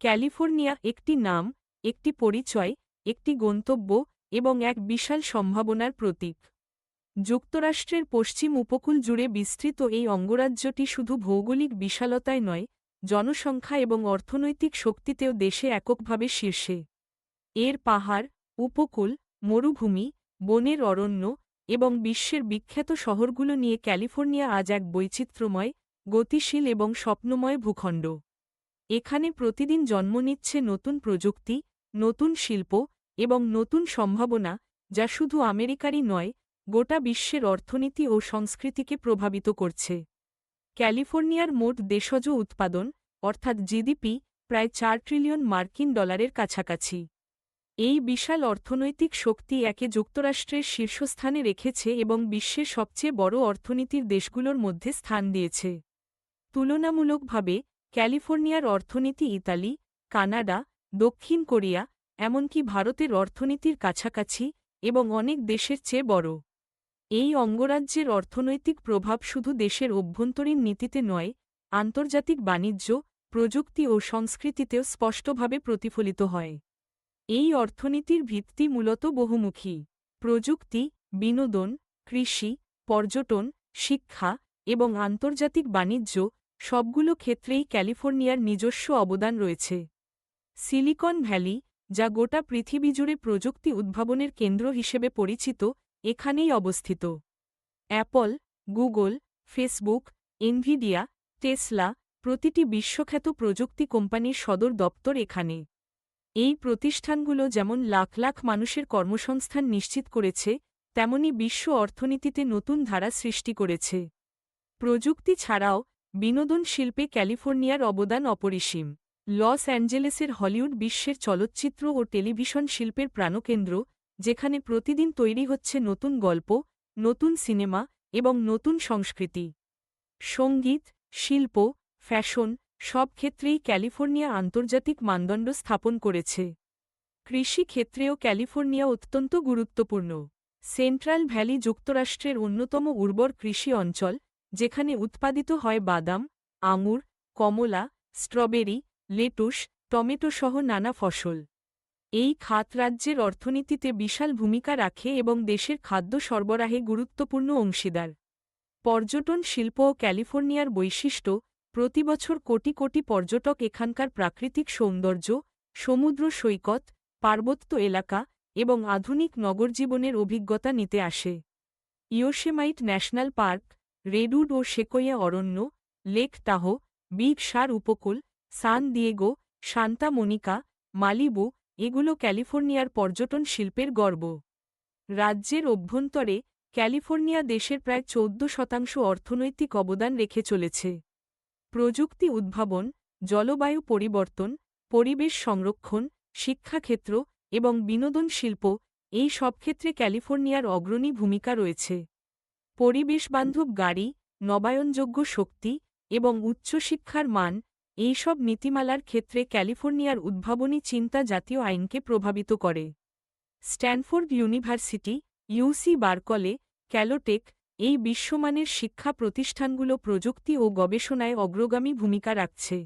California একটি নাম, একটি পরিচয়, একটি গন্তব্য এবং এক বিশাল সম্ভাবনার প্রতীক। যুক্তরাষ্ট্রের পশ্চিম উপকূল জুড়ে বিস্তৃত এই অঙ্গরাজ্যটি শুধু ভৌগোলিক বিশালতায় নয়, জনসংখ্যা এবং অর্থনৈতিক শক্তিতেও দেশে এককভাবে শীর্ষে। এর পাহাড়, উপকূল, মরুভূমি, বনের অরণ্য এবং বিশ্বের বিখ্যাত শহরগুলো নিয়ে ক্যালিফোর্নিয়া আজ এক বৈচিত্র্যময়, গতিশীল এবং স্বপ্নময় ভূখণ্ড। এখানে প্রতিদিন জন্ম নিচ্ছে নতুন প্রযুক্তি, নতুন শিল্প এবং নতুন সম্ভাবনা, যা শুধু আমেরিকারই নয়, গোটা বিশ্বের অর্থনীতি ও সংস্কৃতিকে প্রভাবিত করছে। ক্যালিফোর্নিয়ার মোট দেশজ উৎপাদন, অর্থাৎ জিডিপি, প্রায় চার ট্রিলিয়ন মার্কিন ডলারের কাছাকাছি। এই বিশাল অর্থনৈতিক শক্তি একে যুক্তরাষ্ট্রের শীর্ষস্থানে রেখেছে এবং বিশ্বের সবচেয়ে বড় অর্থনীতির দেশগুলোর মধ্যে স্থান দিয়েছে। তুলনামূলকভাবে ক্যালিফোর্নিয়ার অর্থনীতি ইতালি, কানাডা, দক্ষিণ কোরিয়া, এমনকি ভারতের অর্থনীতির কাছাকাছি এবং অনেক দেশের চেয়ে বড়। এই অঙ্গরাজ্যের অর্থনৈতিক প্রভাব শুধু দেশের অভ্যন্তরীণ নীতিতে নয়, আন্তর্জাতিক বাণিজ্য, প্রযুক্তি ও সংস্কৃতিতেও স্পষ্টভাবে প্রতিফলিত হয়। এই অর্থনীতির ভিত্তি মূলত বহুমুখী। প্রযুক্তি, বিনোদন, কৃষি, পর্যটন, শিক্ষা এবং আন্তর্জাতিক বাণিজ্য সবগুলো ক্ষেত্রেই ক্যালিফোর্নিয়ার নিজস্ব অবদান রয়েছে। সিলিকন ভ্যালি, যা গোটা পৃথিবী জুড়ে প্রযুক্তি উদ্ভাবনের কেন্দ্র হিসেবে পরিচিত, এখানেই অবস্থিত। Apple, Google, Facebook, Nvidia, Tesla প্রতিটি বিশ্বখ্যাত প্রযুক্তি কোম্পানির সদর দপ্তর এখানে। এই প্রতিষ্ঠানগুলো যেমন লাখ লাখ মানুষের কর্মসংস্থান নিশ্চিত করেছে, তেমনি বিশ্ব অর্থনীতিতে নতুন ধারা সৃষ্টি করেছে। প্রযুক্তি ছাড়াও বিনোদন শিল্পে ক্যালিফোর্নিয়ার অবদান অপরিসীম। লস অ্যাঞ্জেলেসের হলিউড বিশ্বের চলচ্চিত্র ও টেলিভিশন শিল্পের প্রাণকেন্দ্র, যেখানে প্রতিদিন তৈরি হচ্ছে নতুন গল্প, নতুন সিনেমা এবং নতুন সংস্কৃতি। সংগীত, শিল্প, ফ্যাশন সব ক্ষেত্রেই ক্যালিফোর্নিয়া আন্তর্জাতিক মানদণ্ড স্থাপন করেছে। কৃষি ক্ষেত্রেও ক্যালিফোর্নিয়া অত্যন্ত গুরুত্বপূর্ণ। সেন্ট্রাল ভ্যালি যুক্তরাষ্ট্রের অন্যতম উর্বর কৃষি অঞ্চল যেখানে উৎপাদিত হয় বাদাম আঙুর কমলা, স্ট্রবেরি, লেটুস, টমেটো সহ নানা ফসল। এই খাত রাজ্যের অর্থনীতিতে বিশাল ভূমিকা রাখে এবং দেশের খাদ্য সরবরাহে গুরুত্বপূর্ণ অংশীদার। পর্যটন শিল্প ও ক্যালিফোর্নিয়ার বৈশিষ্ট্য প্রতিবছর কোটি কোটি পর্যটক এখানকার প্রাকৃতিক সৌন্দর্য, সমুদ্র সৈকত, পার্বত্য এলাকা এবং আধুনিক নগরজীবনের অভিজ্ঞতা নিতে আসে। ইয়োশেমাইট ন্যাশনাল পার্ক রেডউড ও সেকোয়া অরণ্য, লেক তাহ, বিগ সার উপকূল, San Diego Santa Monica, Malibu, এগুলো ক্যালিফোর্নিয়ার পর্যটন শিল্পের গর্ব। রাজ্যের অভ্যন্তরে ক্যালিফোর্নিয়া দেশের প্রায় চৌদ্দ শতাংশ অর্থনৈতিক অবদান রেখে চলেছে। প্রযুক্তি উদ্ভাবন, জলবায়ু পরিবর্তন, পরিবেশ সংরক্ষণ, শিক্ষাক্ষেত্র এবং বিনোদন শিল্প এই সব ক্ষেত্রে ক্যালিফোর্নিয়ার অগ্রণী ভূমিকা রয়েছে। পরিবেশবান্ধব গাড়ি, নবায়নযোগ্য শক্তি এবং উচ্চশিক্ষার মান, এইসব নীতিমালার ক্ষেত্রে ক্যালিফোর্নিয়ার উদ্ভাবনী চিন্তা জাতীয় আইনকে প্রভাবিত করে। Stanford University UC Berkeley, Caltech, এই বিশ্বমানের শিক্ষা প্রতিষ্ঠানগুলো প্রযুক্তি ও গবেষণায় অগ্রগামী ভূমিকা রাখছে।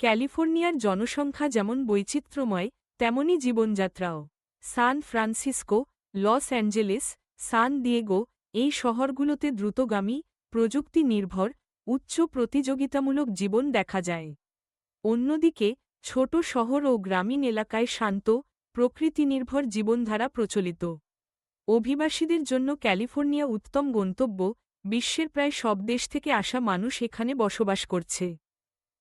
ক্যালিফোর্নিয়ার জনসংখ্যা যেমন বৈচিত্র্যময় তেমনই জীবনযাত্রাও। San Francisco, Los Angeles, San Diego এই শহরগুলোতে দ্রুতগামী প্রযুক্তি নির্ভর উচ্চ প্রতিযোগিতামূলক জীবন দেখা যায়। অন্যদিকে, ছোট শহর ও গ্রামীণ এলাকায় শান্ত, প্রকৃতিনির্ভর জীবনধারা প্রচলিত। অভিবাসীদের জন্য ক্যালিফোর্নিয়া উত্তম গন্তব্য, বিশ্বের প্রায় সব দেশ থেকে আসা মানুষ এখানে বসবাস করছে।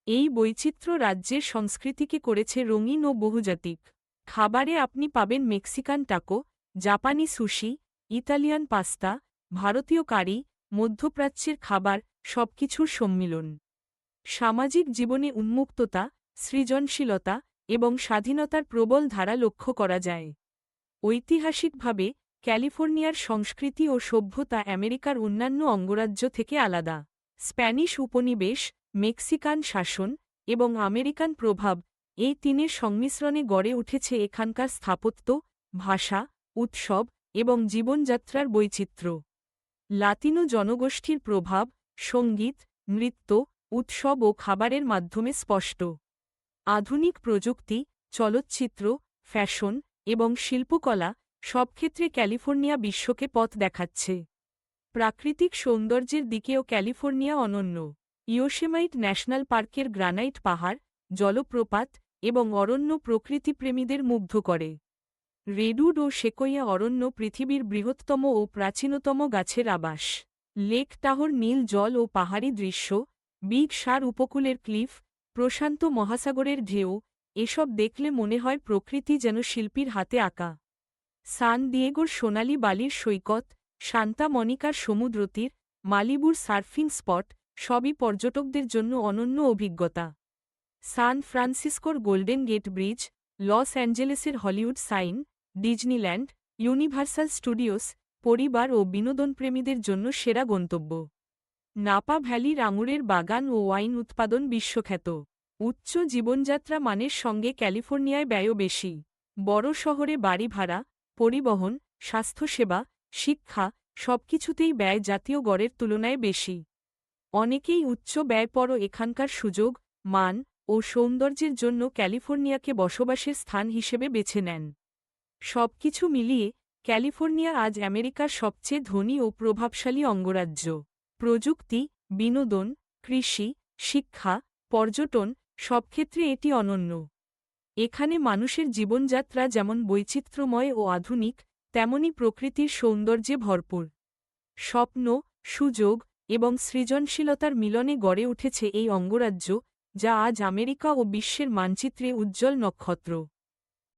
এই বৈচিত্র্য রাজ্যের সংস্কৃতিকে করেছে রঙিন ও বহুজাতিক। খাবারে আপনি পাবেন মেক্সিকান টাকো, জাপানি সুশি, ইতালিয়ান পাস্তা ভারতীয় কারি মধ্যপ্রাচ্যের খাবার, সবকিছুর সম্মিলন। সামাজিক জীবনে উন্মুক্ততা, সৃজনশীলতা এবং স্বাধীনতার প্রবল ধারা লক্ষ্য করা যায়। ঐতিহাসিকভাবে, ক্যালিফোর্নিয়ার সংস্কৃতি ও সভ্যতা আমেরিকার অন্যান্য অঙ্গরাজ্য থেকে আলাদা। স্প্যানিশ উপনিবেশ, মেক্সিকান শাসন এবং আমেরিকান প্রভাব এই তিনের সংমিশ্রণে গড়ে উঠেছে এখানকার স্থাপত্য, ভাষা, উৎসব এবং জীবনযাত্রার বৈচিত্র্য। লাতিনো জনগোষ্ঠীর প্রভাব, সংগীত, নৃত্য, উৎসব ও খাবারের মাধ্যমে স্পষ্ট। আধুনিক প্রযুক্তি, চলচ্চিত্র, ফ্যাশন এবং শিল্পকলা সব ক্ষেত্রে ক্যালিফোর্নিয়া বিশ্বকে পথ দেখাচ্ছে। প্রাকৃতিক সৌন্দর্যের দিকেও ক্যালিফোর্নিয়া অনন্য। ইয়োসেমাইট ন্যাশনাল পার্কের গ্রানাইট পাহাড়, জলপ্রপাত এবং অরণ্য প্রকৃতিপ্রেমীদের মুগ্ধ করে। রেডুড ও সেকোয়া অরণ্য পৃথিবীর বৃহত্তম ও প্রাচীনতম গাছের আবাস। লেক টাহর নীল জল ও পাহাড়ি দৃশ্য, বিগ সার উপকূলের ক্লিফ, প্রশান্ত মহাসাগরের ঢেউ, এসব দেখলে মনে হয় প্রকৃতি যেন শিল্পীর হাতে আঁকা। সান দিয়েগোর সোনালি বালির সৈকত, শান্তা মনিকার সমুদ্রতীর, মালিবুর সার্ফিং স্পট, সবই পর্যটকদের জন্য অনন্য অভিজ্ঞতা। সান ফ্রান্সিসকোর golden gate bridge, Los অ্যাঞ্জেলেসের Hollywood Sign Disneyland, Universal Studios, পরিবার ও বিনোদনপ্রেমীদের জন্য সেরা গন্তব্য। নাপা ভ্যালির আঙুরের বাগান ও ওয়াইন উৎপাদন বিশ্বখ্যাত। উচ্চ জীবনযাত্রা মানের সঙ্গে ক্যালিফোর্নিয়ায় ব্যয়ও বেশি। বড় শহরে বাড়ি ভাড়া, পরিবহন, স্বাস্থ্যসেবা, শিক্ষা সবকিছুতেই ব্যয় জাতীয় গড়ের তুলনায় বেশি। অনেকেই উচ্চ ব্যয়পরও এখানকার সুযোগ, মান ও সৌন্দর্যের জন্য ক্যালিফোর্নিয়াকে বসবাসের স্থান হিসেবে বেছে নেন। সবকিছু মিলিয়ে ক্যালিফোর্নিয়া আজ আমেরিকার সবচেয়ে ধনী ও প্রভাবশালী অঙ্গরাজ্য। প্রযুক্তি, বিনোদন, কৃষি, শিক্ষা, পর্যটন সব ক্ষেত্রে এটি অনন্য। এখানে মানুষের জীবনযাত্রা যেমন বৈচিত্র্যময় ও আধুনিক, তেমনি প্রকৃতির সৌন্দর্যে ভরপুর। স্বপ্ন, সুযোগ এবং সৃজনশীলতার মিলনে গড়ে উঠেছে এই অঙ্গরাজ্য, যা আজ আমেরিকা ও বিশ্বের মানচিত্রে উজ্জ্বল নক্ষত্র।